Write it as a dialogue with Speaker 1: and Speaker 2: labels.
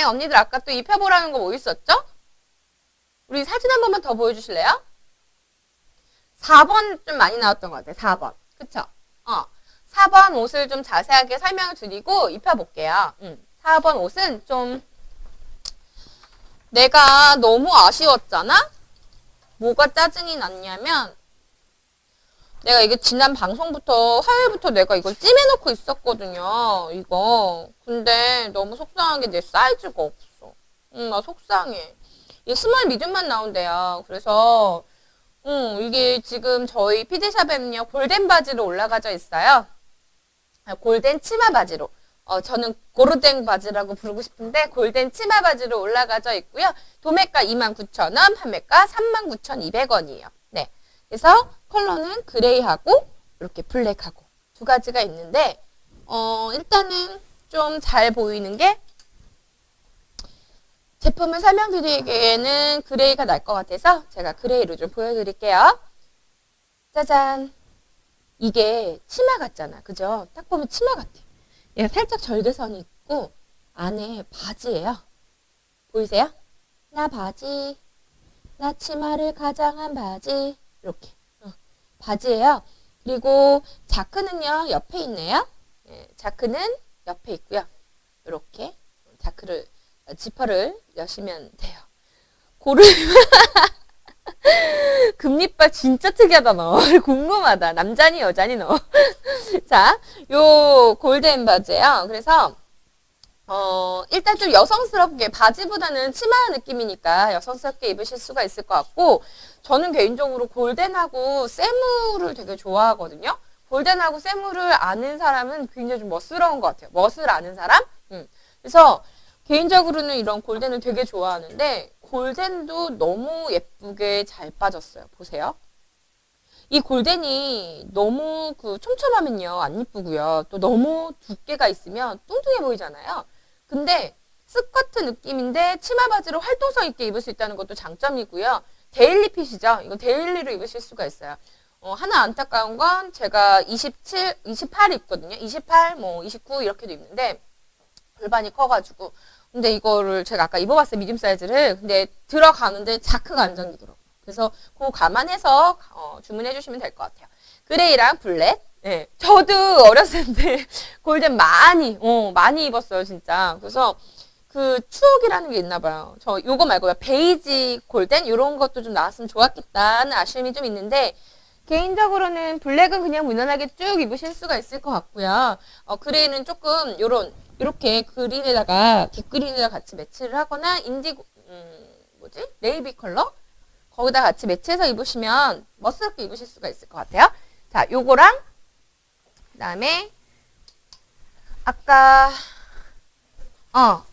Speaker 1: 다음에 언니들 아까 또 입혀보라는 거 뭐 있었죠? 우리 사진 한 번만 더 보여주실래요? 4번 좀 많이 나왔던 것 같아요. 4번. 그쵸? 어. 4번 옷을 좀 자세하게 설명을 드리고 입혀볼게요. 음. 4번 옷은 좀 내가 너무 아쉬웠잖아? 뭐가 짜증이 났냐면 내가 이게 지난 방송부터 화요일부터 내가 이걸 찜해놓고 있었거든요. 이거. 근데 너무 속상한 게 내 사이즈가 없어. 응, 나 속상해. 이게 스몰 미디움만 나온대요. 그래서 응, 이게 지금 저희 피디샵에는요 골덴 바지로 올라가져 있어요. 아, 골덴 치마 바지로. 어, 저는 고르덴 바지라고 부르고 싶은데 골덴 치마 바지로 올라가져 있고요. 도매가 29,000원, 판매가 39,200원이에요. 네. 그래서 컬러는 그레이하고 이렇게 블랙하고 두 가지가 있는데 어, 일단은 좀 잘 보이는 게 제품을 설명드리기에는 그레이가 날 것 같아서 제가 그레이로 좀 보여드릴게요. 짜잔. 이게 치마 같잖아. 그죠? 딱 보면 치마 같아. 얘가 살짝 절개선이 있고 안에 바지예요. 보이세요? 나 바지. 나 치마를 가장한 바지. 이렇게. 어, 바지예요. 그리고 자크는요. 옆에 있네요. 예, 자크는 옆에 있고요. 이렇게 자크를 어, 지퍼를 여시면 돼요. 고를 금리빨 진짜 특이하다 너. 궁금하다. 남자니 여자니 너. 자, 요 골덴 바지예요. 그래서 어, 일단 좀 여성스럽게 바지보다는 치마 느낌이니까 여성스럽게 입으실 수가 있을 것 같고 저는 개인적으로 골덴하고 세무를 되게 좋아하거든요. 골덴하고 세무를 아는 사람은 굉장히 좀 멋스러운 것 같아요. 멋을 아는 사람? 음. 그래서 개인적으로는 이런 골덴을 되게 좋아하는데 골덴도 너무 예쁘게 잘 빠졌어요. 보세요. 이 골덴이 너무 그 촘촘하면요 안 이쁘고요. 또 너무 두께가 있으면 뚱뚱해 보이잖아요. 근데 스커트 느낌인데 치마 바지로 활동성 있게 입을 수 있다는 것도 장점이고요. 데일리 핏이죠. 이거 데일리로 입으실 수가 있어요. 어, 하나 안타까운 건 제가 27, 28 입거든요. 28, 뭐 29 이렇게도 입는데 골반이 커가지고 근데 이거를 제가 아까 입어봤어요 미디움 사이즈를 근데 들어가는데 자크가 안 잠기더라고요 그래서 그거 감안해서 어, 주문해 주시면 될 것 같아요 그레이랑 블랙 네, 저도 어렸을 때 골덴 많이 어, 많이 입었어요 진짜 그래서 그 추억이라는 게 있나 봐요 저 요거 말고요 베이지 골덴 이런 것도 좀 나왔으면 좋았겠다는 아쉬움이 좀 있는데 개인적으로는 블랙은 그냥 무난하게 쭉 입으실 수가 있을 것 같고요. 어, 그레이는 조금 요런 이렇게 그린에다가 딥그린에다 같이 매치를 하거나 인디고 음, 뭐지 네이비 컬러 거기다 같이 매치해서 입으시면 멋스럽게 입으실 수가 있을 것 같아요. 자, 요거랑 그다음에 아까 어